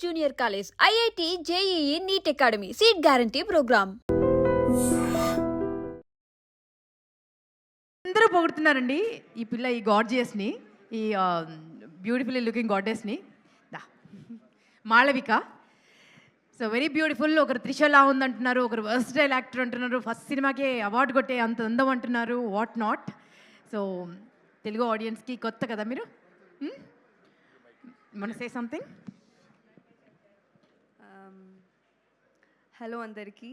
Junior college IIT IIT, NEET academy. Seat Seat programme. అందరూ పొగుడుతున్నారండి ఈ పిల్ల ఈ గాడ్జియస్ని ఈ బ్యూటిఫుల్లీ లుకింగ్ గాడెస్ని దా మాళవిక. సో వెరీ బ్యూటిఫుల్ ఒకరు త్రిషలా ఉందంటున్నారు ఒకరు వర్స్టైల్ యాక్టర్ అంటున్నారు ఫస్ట్ సినిమాకే అవార్డు కొట్టే అంత అందం అంటున్నారు వాట్ నాట్ సో తెలుగు ఆడియన్స్కి కొత్త కదా మీరు? మన సే సంథింగ్ హలో అందరికీ.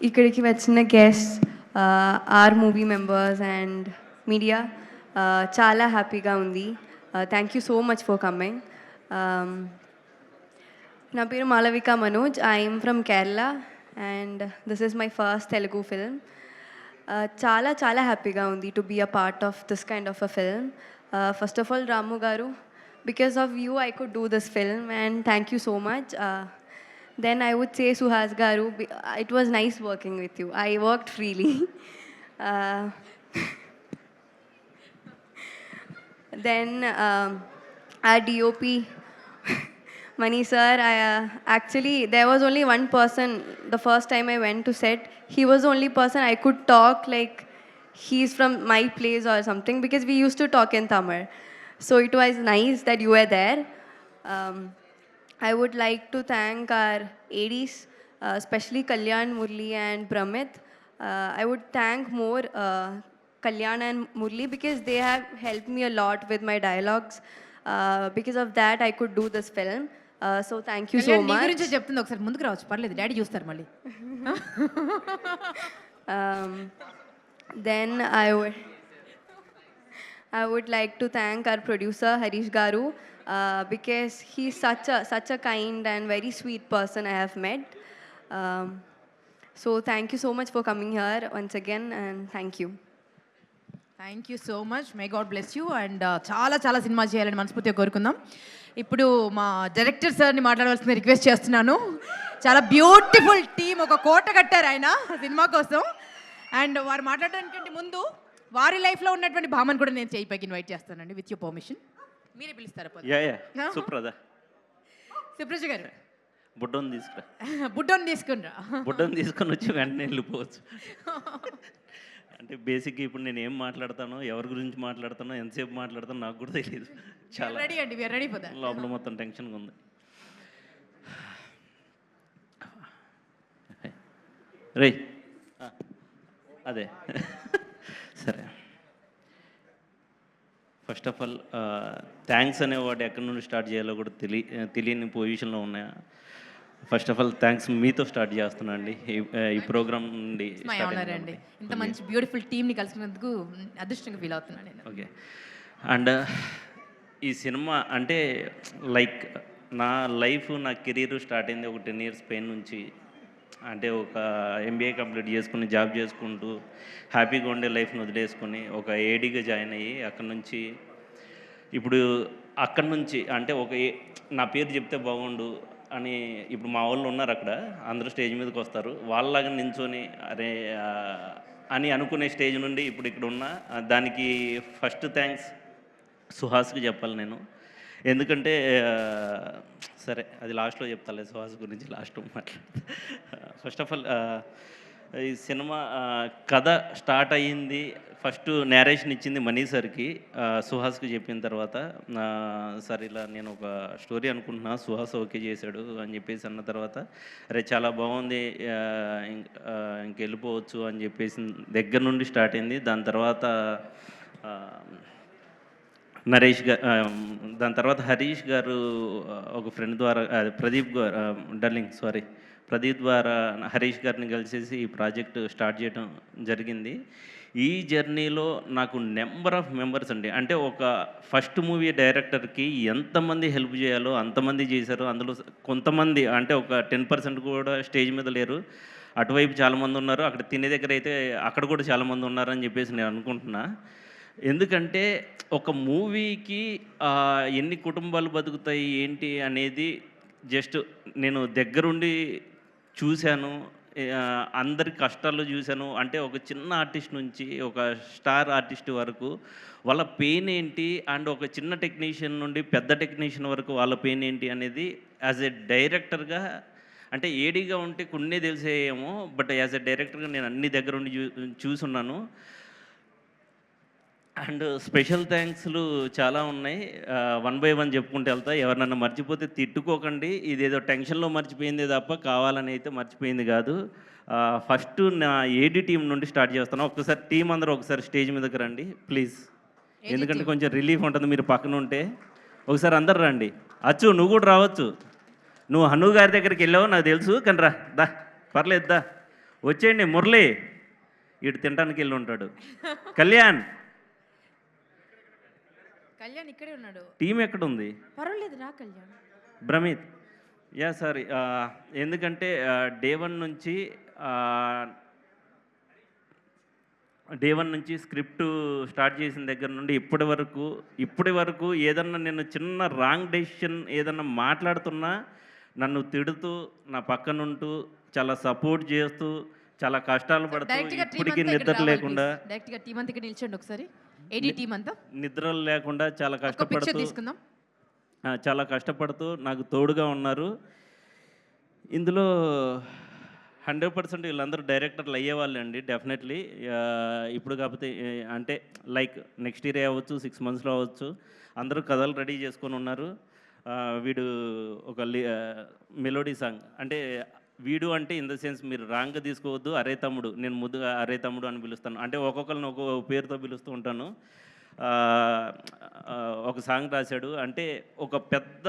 ఇక్కడికి వచ్చిన guest or movie members and media చాలా హ్యాపీగా ఉంది. Thank you so much for coming నా పేరు Malavika Manoj. I'm from Kerala and this is my first Telugu film చాలా చాలా హ్యాపీగా ఉంది to be a part of this kind of a film first of all Ramu garu because of you I could do this film and thank you so much then I would say Suhas Garu, it was nice working with you. I worked freely. Uh, then um, our DOP, Mani sir, I, uh, actually there was only one person the first time I went to set. He was the only person I could talk like he's from my place or something because we used to talk in Tamil. So it was nice that you were there. Um, I would like to thank our ADs, uh, especially Kalyan, Murli, and Pramit. Uh, I would thank more uh, Kalyan and Murli because they have helped me a lot with my dialogues. Uh, because of that, I could do this film. Uh, so thank you so నీ much. గురించే చెప్తుంది ఒకసారి ముందుకు రావచ్చు పర్లేదు daddy చూస్తారు మళ్ళీ Um, then I would, I would like to thank our producer Harish Garu uh, because he's such a such a kind and very sweet person I have met. Um, so thank you so much for coming here once again and thank you. Thank you so much may God bless you and చాలా చాలా cinema చేయాలని మనస్ఫూర్తిగా కోరుకుందాం. ఇప్పుడు మా director సార్ని మాట్లాడవలసిన request చేస్తున్నాను. చాలా బ్యూటిఫుల్ టీం ఒక కోట కట్టారు ఆయన సినిమా కోసం. అండ్ వారు మాట్లాడడానికంటే ముందు వారి లైఫ్లో ఉన్నటువంటి భామను కూడా నేను చేయి పైకి ఇన్వైట్ చేస్తానండి. విత్ యూ పర్మిషన్ మీరే పిలుస్తారా? Yeah yeah. సూపర్ అదా సుప్రజ గారు. బుడ్డని తీసుకురా. బుడ్డోని తీసుకునిరా. బుడ్డని తీసుకొని వచ్చి వెంటనే వెళ్ళిపోవచ్చు. అంటే బేసిక్గా ఇప్పుడు నేను ఏం మాట్లాడతానో ఎవరి గురించి మాట్లాడతానో ఎంతసేపు మాట్లాడతానో నాకు కూడా తెలియదు చాలా రెడీ అండి రెడీ లోపల మొత్తం టెన్షన్గా ఉంది. రే అదే సరే ఫస్ట్ ఆఫ్ ఆల్ థ్యాంక్స్ అనే వాడు ఎక్కడి నుండి స్టార్ట్ చేయాలో కూడా తెలియ తెలియని పొజిషన్లో ఉన్నాయా? ఫస్ట్ ఆఫ్ ఆల్ థ్యాంక్స్ మీతో స్టార్ట్ చేస్తున్నా అండి ఈ- ప్రోగ్రామ్ నుండి అండి. ఇంత మంచి బ్యూటిఫుల్ టీంని కలిసినందుకు అదృష్టంగా ఫీల్ అవుతున్నాను నేను. ఓకే అండ్ ఈ సినిమా అంటే లైక్ నా లైఫ్ నా కెరీర్ స్టార్ట్ అయింది ఒక టెన్ ఇయర్స్ పెయిన్ నుంచి. అంటే ఒక ఎంబీఏ కంప్లీట్ చేసుకుని జాబ్ చేసుకుంటూ హ్యాపీగా ఉండే లైఫ్ని వదిలేసుకుని ఒక ఏడీగా జాయిన్ అయ్యి అక్కడ నుంచి ఇప్పుడు అక్కడ నుంచి అంటే ఒక నా పేరు చెప్తే బాగుండు అని ఇప్పుడు మా వాళ్ళు ఉన్నారు అక్కడ అందరూ స్టేజ్ మీదకి వస్తారు. వాళ్ళలాగా నించొని అరే అని అనుకునే స్టేజ్ నుండి ఇప్పుడు ఇక్కడ ఉన్న దానికి ఫస్ట్ థ్యాంక్స్ సుహాస్కి చెప్పాలి నేను. ఎందుకంటే సరే అది లాస్ట్లో చెప్తాలే సుహాస్ గురించి లాస్ట్ మాట్లాడతా. ఫస్ట్ ఆఫ్ ఆల్ ఈ సినిమా కథ స్టార్ట్ అయ్యింది ఫస్ట్ నేరేషన్ ఇచ్చింది మనీ సార్కి సుహాస్కి చెప్పిన తర్వాత సరే సార్ ఇలా నేను ఒక స్టోరీ అనుకుంటున్నా సుహాస్ ఓకే చేశాడు అని చెప్పేసి అన్న తర్వాత అరే చాలా బాగుంది ఆ, ఇంక వెళ్ళిపోవచ్చు అని చెప్పేసి దగ్గర నుండి స్టార్ట్ అయింది. దాని తర్వాత నరేష్ గారు దాని తర్వాత హరీష్ గారు ఒక ఫ్రెండ్ ద్వారా ప్రదీప్ గారు డర్లింగ్ సారీ ప్రదీప్ ద్వారా హరీష్ గారిని కలిసేసి ఈ ప్రాజెక్ట్ స్టార్ట్ చేయడం జరిగింది. ఈ జర్నీలో నాకు నెంబర్ ఆఫ్ మెంబర్స్ అండి. అంటే ఒక ఫస్ట్ మూవీ డైరెక్టర్కి ఎంతమంది హెల్ప్ చేయాలో అంతమంది చేశారు. అందులో కొంతమంది అంటే ఒక టెన్ పర్సెంట్ కూడా స్టేజ్ మీద లేరు. అటువైపు చాలామంది ఉన్నారు. అక్కడ తినే దగ్గర అయితే అక్కడ కూడా చాలామంది ఉన్నారని చెప్పేసి నేను అనుకుంటున్నా. ఎందుకంటే ఒక మూవీకి ఎన్ని కుటుంబాలు బతుకుతాయి ఏంటి అనేది జస్ట్ నేను దగ్గరుండి చూశాను అందరి కష్టాలు చూశాను. అంటే ఒక చిన్న ఆర్టిస్ట్ నుంచి ఒక స్టార్ ఆర్టిస్ట్ వరకు వాళ్ళ పెయిన్ ఏంటి? అండ్ ఒక చిన్న టెక్నీషియన్ నుండి పెద్ద టెక్నీషియన్ వరకు వాళ్ళ పెయిన్ ఏంటి అనేది యాజ్ ఎ డైరెక్టర్గా అంటే ఏడీగా ఉంటే కొన్ని తెలిసేయేమో బట్ యాజ్ ఎ డైరెక్టర్గా నేను అన్ని దగ్గర ఉండి చూ చూసున్నాను. అండ్ స్పెషల్ థ్యాంక్స్లు చాలా ఉన్నాయి. వన్ బై వన్ చెప్పుకుంటూ వెళ్తా. ఎవరినన్నా మర్చిపోతే తిట్టుకోకండి. ఇదేదో టెన్షన్లో మర్చిపోయింది తప్ప కావాలని అయితే మర్చిపోయింది కాదు. ఫస్ట్ నా ఏడి టీం నుండి స్టార్ట్ చేస్తాను. ఒక్కసారి టీం అందరూ ఒకసారి స్టేజ్ మీదకి రండి ప్లీజ్. ఎందుకంటే కొంచెం రిలీఫ్ ఉంటుంది మీరు పక్కన ఉంటే. ఒకసారి అందరు రండి. అచ్చు నువ్వు కూడా రావచ్చు. నువ్వు హను గారి దగ్గరికి వెళ్ళావు నాకు తెలుసు కానీ రా దా పర్లేదు దా. వచ్చేయండి మురళి. ఇటు తినడానికి వెళ్ళి ఉంటాడు. కళ్యాణ్ కళ్యాణ్ ఇక్కడే ఉన్నాడు. టీం ఎక్కడ ఉంది పర్వాలేదు రా కళ్యాణ్. భ్రమిత్. యా సారీ ఎందుకంటే డే వన్ నుంచి డే వన్ నుంచి స్క్రిప్ట్ స్టార్ట్ చేసిన దగ్గర నుండి ఇప్పటి వరకు ఇప్పటి వరకు ఏదన్నా నేను చిన్న రాంగ్ డెసిషన్ ఏదన్నా మాట్లాడుతున్నా నన్ను తిడుతూ నా పక్కనుంటూ చాలా సపోర్ట్ చేస్తూ చాలా కష్టాలు పడుతూ ఇప్పటికీ నిద్ర లేకుండా డైరెక్ట్గా టీం అంతా ఇక్కడ నిల్చోండి ఒకసారి. ఏడీ టీం అంతా? నిద్రలు లేకుండా చాలా కష్టపడుతూ తీసుకుందాం. చాలా కష్టపడుతూ నాకు తోడుగా ఉన్నారు. ఇందులో హండ్రెడ్ పర్సెంట్ వీళ్ళందరూ డైరెక్టర్లు అయ్యేవాళ్ళు అండి డెఫినెట్లీ ఇప్పుడు కాకపోతే అంటే లైక్ నెక్స్ట్ ఇయర్ అవ్వచ్చు సిక్స్ మంత్స్లో అవ్వచ్చు. అందరూ కథలు రెడీ చేసుకొని ఉన్నారు. వీడు ఒక మెలోడీ సాంగ్ అంటే వీడు అంటే ఇన్ ద సెన్స్ మీరు రాంగ్గా తీసుకోవద్దు అరే తమ్ముడు నేను ముద్దుగా అరే తమ్ముడు అని పిలుస్తాను. అంటే ఒక్కొక్కరిని ఒక్కొక్క పేరుతో పిలుస్తూ ఉంటాను. ఒక సాంగ్ రాశాడు. అంటే ఒక పెద్ద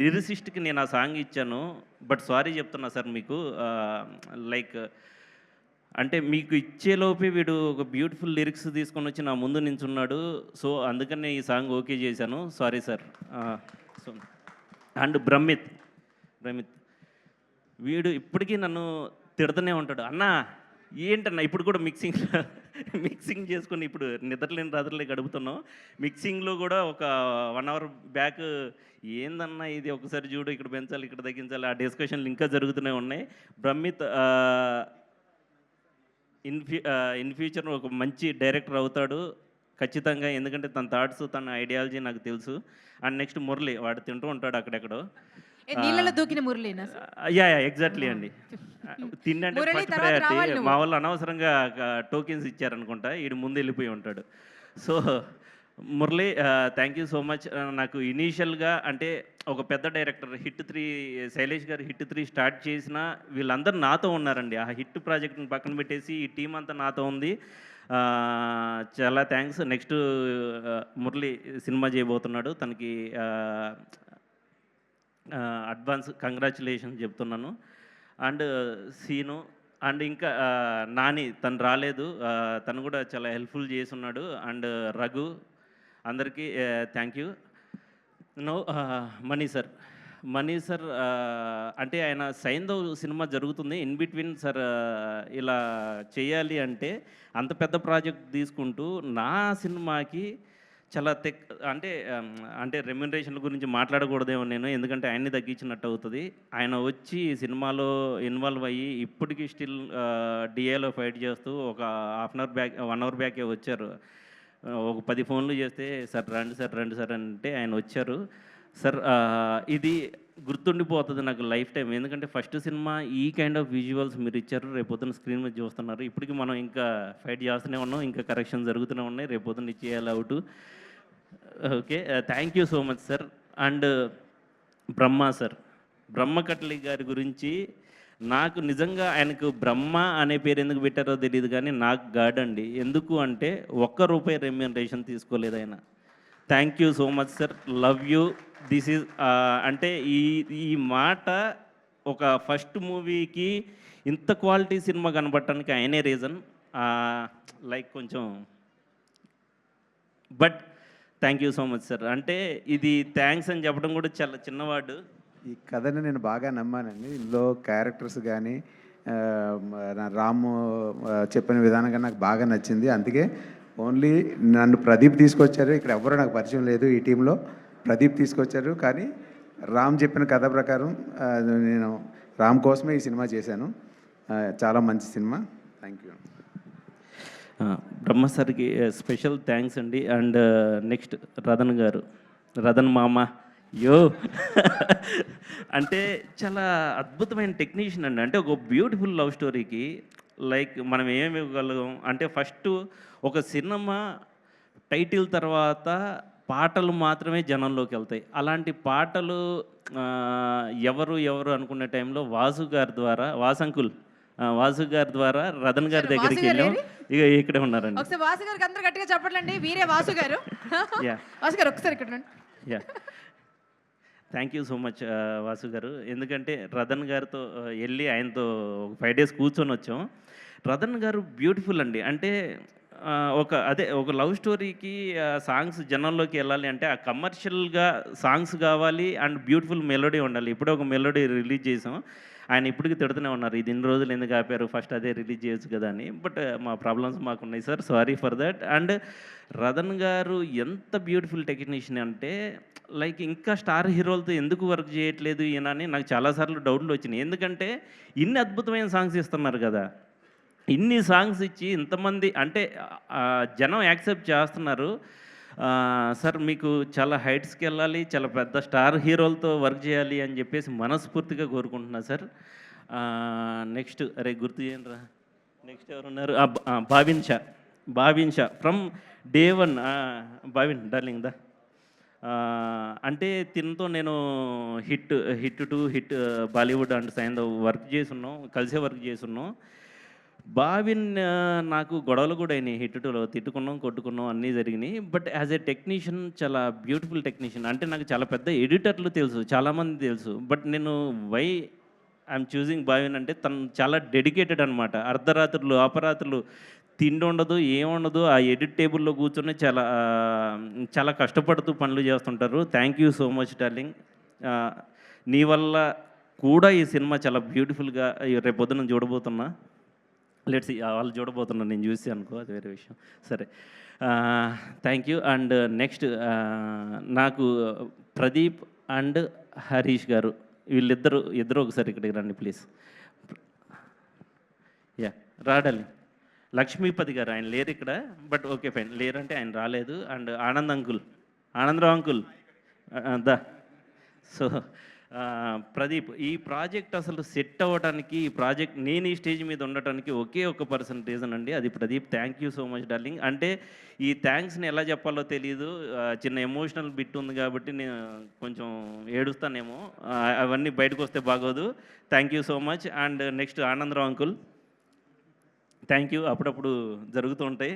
లిరిసిస్ట్కి నేను ఆ సాంగ్ ఇచ్చాను. బట్ సారీ చెప్తున్నా సార్ మీకు. లైక్ అంటే మీకు ఇచ్చేలోపే వీడు ఒక బ్యూటిఫుల్ లిరిక్స్ తీసుకొని వచ్చి నా ముందు నించున్నాడు. సో అందుకనే ఈ సాంగ్ ఓకే చేశాను. Sorry sir so and Brahmith Brahmith వీడు ఇప్పటికీ నన్ను తిడుతూనే ఉంటాడు. అన్నా ఏంటన్నా ఇప్పుడు కూడా మిక్సింగ్ మిక్సింగ్ చేసుకుని ఇప్పుడు నిద్రలేని రాత్రులే గడుపుతున్నాం మిక్సింగ్లో కూడా ఒక వన్ అవర్ బ్యాక్ ఏందన్నా ఇది? ఒకసారి చూడు ఇక్కడ పెంచాలి ఇక్కడ తగ్గించాలి. ఆ డిస్కషన్లు ఇంకా జరుగుతూనే ఉన్నాయి. బ్రహ్మిత్ ఆ, ఇన్ ఫ్యూ ఇన్ ఫ్యూచర్ ఒక మంచి డైరెక్టర్ అవుతాడు. ఖచ్చితంగా ఎందుకంటే తన థాట్స్ తన ఐడియాలజీ నాకు తెలుసు. అండ్ నెక్స్ట్ మురళి వాడు తింటూ ఉంటాడు అక్కడెక్కడో. నీళ్ళలో దూకిన మురళీనా యా యా ఎగ్జాక్ట్లీ అండి. తిండంటే ఫస్ట్ ప్రయారిటీ. మా వాళ్ళు అనవసరంగా టోకెన్స్ ఇచ్చారనుకుంటా ఈడు ముందు వెళ్ళిపోయి ఉంటాడు. So Murali thank you so much నాకు ఇనీషియల్గా అంటే ఒక పెద్ద డైరెక్టర్ హిట్ త్రీ శైలేష్ గారు హిట్ త్రీ స్టార్ట్ చేసిన వీళ్ళందరూ నాతో ఉన్నారండి. ఆ హిట్ ప్రాజెక్ట్ని పక్కన పెట్టేసి ఈ టీం అంతా నాతో ఉంది. చాలా థ్యాంక్స్ నెక్స్ట్ మురళి సినిమా చేయబోతున్నాడు. తనకి అడ్వాన్స్ కంగ్రాచులేషన్ చెప్తున్నాను. అండ్ సీను అండ్ ఇంకా నాని తను రాలేదు. తను కూడా చాలా హెల్ప్ఫుల్ చేసి ఉన్నాడు అండ్ రఘు అందరికీ thank you. No Mani sir. Mani sir అంటే ఆయన సైంధవ్ సినిమా జరుగుతుంది. ఇన్ బిట్వీన్ సార్ ఇలా చేయాలి అంటే అంత పెద్ద ప్రాజెక్ట్ తీసుకుంటూ నా సినిమాకి చాలా తెక్ అంటే అంటే రెమ్యునరేషన్ల గురించి మాట్లాడకూడదేమో నేను ఎందుకంటే ఆయన్ని తగ్గించినట్టు అవుతుంది. ఆయన వచ్చి సినిమాలో ఇన్వాల్వ్ అయ్యి ఇప్పటికీ స్టిల్ డిఏలో ఫైట్ చేస్తూ ఒక half an hour back one hour బ్యాకే వచ్చారు. ఒక పది ఫోన్లు చేస్తే సార్ రండి సార్ రండి సార్ అంటే ఆయన వచ్చారు. సార్ ఇది గుర్తుండిపోతుంది నాకు లైఫ్ టైం ఎందుకంటే ఫస్ట్ సినిమా ఈ కైండ్ ఆఫ్ విజువల్స్ మీరు ఇచ్చారు రేపొద్దున స్క్రీన్ మీద చూస్తున్నారు. ఇప్పటికి మనం ఇంకా ఫైట్ చేస్తూనే ఉన్నాం ఇంకా కరెక్షన్ జరుగుతూనే ఉన్నాయి. రేపొద్దున ఇచ్చేయాలి out. Okay thank you so much sir and Brahma sir Brahma Kadali గారి గురించి నాకు నిజంగా ఆయనకు బ్రహ్మ అనే పేరు ఎందుకు పెట్టారో తెలియదు కానీ నాకు గాడ్ అండి. ఎందుకు అంటే ఒక్క రూపాయి రెమ్యూనరేషన్ తీసుకోలేదు ఆయన. Thank you so much sir love you this is అంటే ఈ ఈ మాట ఒక ఫస్ట్ మూవీకి ఇంత క్వాలిటీ సినిమా కనబడటానికి ఆయనే రీజన్ లైక్ కొంచెం but thank you so much sir అంటే ఇది థ్యాంక్స్ అని చెప్పడం కూడా చాలా చిన్నవాడు. ఈ కథని నేను బాగా నమ్మానండి. ఇందులో క్యారెక్టర్స్ కానీ నా రాము చెప్పిన విధానంగా నాకు బాగా నచ్చింది. అందుకే ఓన్లీ నన్ను ప్రదీప్ తీసుకొచ్చారు. ఇక్కడ ఎవరు నాకు పరిచయం లేదు ఈ టీంలో ప్రదీప్ తీసుకొచ్చారు. కానీ రామ్ చెప్పిన కథ ప్రకారం నేను రామ్ కోసమే ఈ సినిమా చేశాను. చాలా మంచి సినిమా. థ్యాంక్ యూ బ్రహ్మసారికి బ్రహ్మ సార్కి స్పెషల్ థ్యాంక్స్ అండి. And next Ratan garu. Ratan మామ. యో. అంటే చాలా అద్భుతమైన టెక్నీషియన్ అండి. అంటే ఒక బ్యూటిఫుల్ లవ్ స్టోరీకి లైక్ మనం ఏమి ఇవ్వగలం? అంటే ఫస్ట్ ఒక సినిమా టైటిల్ తర్వాత పాటలు మాత్రమే జనంలోకి వెళ్తాయి. అలాంటి పాటలు ఎవరు ఎవరు అనుకునే టైంలో వాసు గారి ద్వారా వాసంకుల్ వాసు గారి ద్వారా రతన్ గారి దగ్గరికి గారు వెళ్ళాం. ఇక ఇక్కడే ఉన్నారండి. ఒకసారి వాసు గారికి అందరు గట్టిగా చెప్పట్లండి వీరే వాసు గారు. వాసు గారు ఒకసారి ఇక్కడ. Yeah thank you so much Vasu garu. ఎందుకంటే రతన్ గారితో వెళ్ళి ఆయనతో ఫైవ్ డేస్ కూర్చొని వచ్చాం. రతన్ గారు బ్యూటిఫుల్ అండి. అంటే ఒక అదే ఒక లవ్ స్టోరీకి సాంగ్స్ జనంలోకి వెళ్ళాలి అంటే ఆ కమర్షియల్గా సాంగ్స్ కావాలి అండ్ బ్యూటిఫుల్ మెలోడీ ఉండాలి. ఇప్పుడే ఒక మెలోడీ రిలీజ్ చేసాం. ఆయన ఇప్పటికి తిడుతూనే ఉన్నారు. ఇది ఇన్ని రోజులు ఎందుకు ఆపారు? ఫస్ట్ అదే రిలీజ్ చేయొచ్చు కదా అని. బట్ మా ప్రాబ్లమ్స్ మాకు ఉన్నాయి sir. Sorry for that. And Ratan గారు ఎంత బ్యూటిఫుల్ టెక్నీషియన్ అంటే లైక్ ఇంకా స్టార్ హీరోలతో ఎందుకు వర్క్ చేయట్లేదు ఈయన అని నాకు చాలాసార్లు డౌట్లు వచ్చినాయి. ఎందుకంటే ఇన్ని అద్భుతమైన సాంగ్స్ ఇస్తున్నారు కదా. ఇన్ని సాంగ్స్ ఇచ్చి ఇంతమంది అంటే జనం యాక్సెప్ట్ చేస్తున్నారు. సార్ మీకు చాలా హైట్స్కి వెళ్ళాలి చాలా పెద్ద స్టార్ హీరోలతో వర్క్ చేయాలి అని చెప్పేసి మనస్ఫూర్తిగా కోరుకుంటున్నా సార్. నెక్స్ట్ అరే గుర్తు చేయండి రా నెక్స్ట్ ఎవరున్నారు? ఆ, Babin Shah. Babin Shah. From day one. Babin darling దా. అంటే తినతో నేను hit hit to hit Bollywood and sign work చేసి ఉన్నాం కలిసే వర్క్ చేసి ఉన్నాం. బావిన్ నాకు గొడవలు కూడా అయినాయి. హిట్టులో తిట్టుకున్నాం కొట్టుకున్నాం అన్నీ జరిగినాయి. బట్ యాజ్ ఏ టెక్నీషియన్ చాలా బ్యూటిఫుల్ టెక్నీషియన్ అంటే నాకు చాలా పెద్ద ఎడిటర్లు తెలుసు చాలామంది తెలుసు. బట్ నేను వై ఐఎమ్ చూసింగ్ బావిన్ అంటే తను చాలా డెడికేటెడ్ అనమాట అర్ధరాత్రులు అపరాత్రులు తిండి ఉండదు ఏముండదు ఆ ఎడిట్ టేబుల్లో కూర్చొని చాలా చాలా కష్టపడుతూ పనులు చేస్తుంటారు. Thank you so much darling నీ వల్ల కూడా ఈ సినిమా చాలా బ్యూటిఫుల్గా రేపొద్దున చూడబోతున్నా. లెట్స్ వాళ్ళు చూడబోతున్నాను నేను చూసి అనుకో అది వేరే విషయం. సరే. థ్యాంక్ యూ అండ్ నెక్స్ట్ నాకు ప్రదీప్ అండ్ హరీష్ గారు వీళ్ళిద్దరు ఇద్దరు ఒకసారి ఇక్కడికి రండి ప్లీజ్ యా రాడాలి లక్ష్మీపతి గారు ఆయన లేరు ఇక్కడ బట్ ఓకే ఫైన్ లేరంటే ఆయన రాలేదు. And Anand uncle Anandarao uncle the. So Pradeep ఈ ప్రాజెక్ట్ అసలు సెట్ అవ్వడానికి ఈ ప్రాజెక్ట్ నేను ఈ స్టేజ్ మీద ఉండటానికి ఒకే ఒక పర్సన్ రీజన్ అండి అది Pradeep. Thank you so much darling అంటే ఈ థ్యాంక్స్ని ఎలా చెప్పాలో తెలియదు చిన్న ఎమోషనల్ బిట్ ఉంది కాబట్టి నేను కొంచెం ఏడుస్తానేమో. అవన్నీ బయటకు వస్తే బాగోదు. Thank you so much and next Anandarao uncle thank you అప్పుడప్పుడు జరుగుతూ ఉంటాయి.